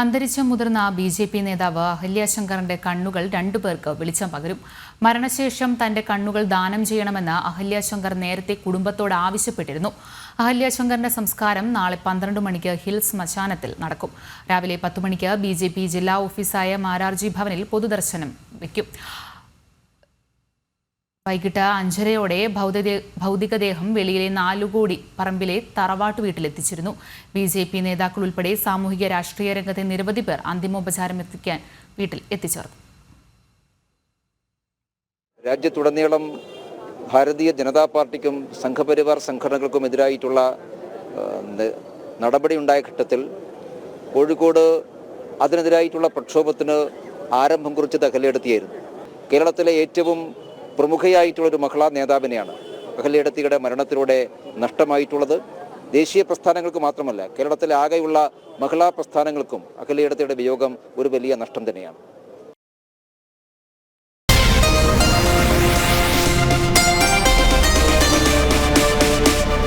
അന്തരിച്ച മുതിർന്ന B J P നേതാവ് അഹല്യാശങ്കറിന്റെ കണ്ണുകൾ രണ്ടുപേർക്ക് വെളിച്ചം പകരും. മരണശേഷം തന്റെ കണ്ണുകൾ ദാനം ചെയ്യണമെന്ന് അഹല്യാശങ്കർ നേരത്തെ കുടുംബത്തോട് ആവശ്യപ്പെട്ടിരുന്നു. അഹല്യാശങ്കറിന്റെ സംസ്കാരം നാളെ പന്ത്രണ്ട് മണിക്ക് ഹിൽസ് ശ്മശാനത്തിൽ നടക്കും. രാവിലെ പത്ത് മണിക്ക് ബി ജില്ലാ ഓഫീസായ മാരാർജി ഭവനിൽ പൊതുദർശനം വയ്ക്കും. വൈകിട്ട് അഞ്ചരയോടെ ഭൗതിക ഭൗതികദേഹം വെളിയിലെ നാലുകോടി പറമ്പിലെ തറവാട്ട് വീട്ടിലെത്തിച്ചിരുന്നു. ബി ജെ പി നേതാക്കൾ ഉൾപ്പെടെ സാമൂഹിക രാഷ്ട്രീയ രംഗത്തെ നിരവധി പേർ അന്തിമോപചാരം എത്തിക്കാൻ വീട്ടിൽ എത്തിച്ചേർന്നു. രാജ്യത്തുടനീളം ഭാരതീയ ജനതാ പാർട്ടിക്കും സംഘപരിവാർ സംഘടനകൾക്കും എതിരായിട്ടുള്ള നടപടിയുണ്ടായ ഘട്ടത്തിൽ കോഴിക്കോട് അതിനെതിരായിട്ടുള്ള പ്രക്ഷോഭത്തിന് ആരംഭം കുറിച്ച് തകലെടുത്തിയായിരുന്നു കേരളത്തിലെ ഏറ്റവും പ്രമുഖയായിട്ടുള്ള ഒരു മഹിളാ നേതാവിനെയാണ് അഖിലേടത്തിയുടെ മരണത്തിലൂടെ നഷ്ടമായിട്ടുള്ളത്. ദേശീയ പ്രസ്ഥാനങ്ങൾക്ക് മാത്രമല്ല കേരളത്തിലെ ആകെയുള്ള മഹിളാ പ്രസ്ഥാനങ്ങൾക്കും അഖിലേടത്തിയുടെ വിയോഗം ഒരു വലിയ നഷ്ടം തന്നെയാണ്.